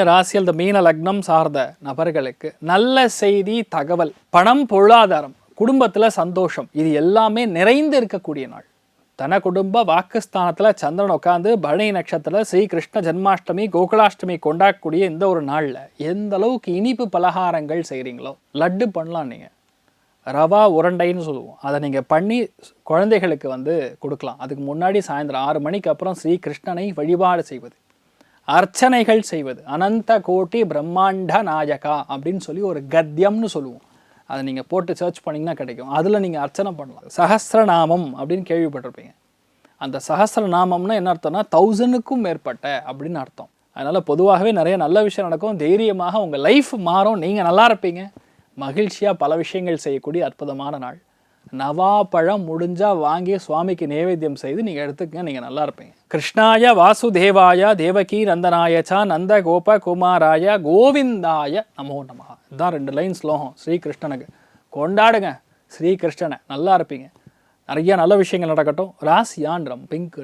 மீன ராசி இந்த மீன லக்னம் சார்ந்த நபர்களுக்கு நல்ல செய்தி தகவல் பணம் பொருளாதாரம் குடும்பத்தில் சந்தோஷம் இது எல்லாமே நிறைந்து இருக்கக்கூடிய நாள். தன குடும்ப வாக்குஸ்தானத்தில் சந்திரன் உட்காந்து பழனி நட்சத்திரத்தில் ஸ்ரீ கிருஷ்ண ஜென்மாஷ்டமி கோகுலாஷ்டமி கொண்டாடக்கூடிய இந்த ஒரு நாளில் எந்த அளவுக்கு இனிப்பு பலகாரங்கள் செய்கிறீங்களோ லட்டு பண்ணலாம் நீங்கள் ரவா உரண்டைன்னு சொல்லுவோம். அதை நீங்கள் பண்ணி குழந்தைகளுக்கு வந்து கொடுக்கலாம். அதுக்கு முன்னாடி சாயந்தரம் ஆறு மணிக்கு அப்புறம் ஸ்ரீ கிருஷ்ணனை வழிபாடு செய்வது. அர்ச்சனைகள் செய்வது. அனந்த கோட்டி பிரம்மாண்ட நாயகா அப்படின்னு சொல்லி ஒரு கத்தியம்னு சொல்லுவோம். அதை நீங்கள் போட்டு சர்ச் பண்ணிங்கன்னா கிடைக்கும். அதில் நீங்கள் அர்ச்சனை பண்ணலாம். சஹஸ்ரநாமம் அப்படின்னு கேள்விப்பட்டிருப்பீங்க. அந்த சஹசிரநாமம்னா என்ன அர்த்தம்னா தௌசண்ட்க்கும் மேற்பட்ட அப்படின்னு அர்த்தம். அதனால் பொதுவாகவே நிறைய நல்ல விஷயம் நடக்கும். தைரியமாக உங்கள் லைஃப் மாறும். நீங்கள் நல்லா இருப்பீங்க. மகிழ்ச்சியாக பல விஷயங்கள் செய்யக்கூடிய அற்புதமான நாள். நவா பழம் வாங்கி சுவாமிக்கு நைவேத்தியம் செய்து நீங்கள் எடுத்துக்கங்க நீங்கள் நல்லா இருப்பீங்க. கிருஷ்ணாய வாசுதேவாய தேவகி நந்தனாயச்சா நந்த கோப குமாராய கோவிந்தாய நமோ நமகா இதுதான் ரெண்டு லைன் ஸ்லோகம். ஸ்ரீகிருஷ்ணனுக்கு. கொண்டாடுங்க ஸ்ரீகிருஷ்ணனை. நல்லா இருப்பீங்க. நிறைய நல்ல விஷயங்கள் நடக்கட்டும். ராசியான்றம் பிங்க்கு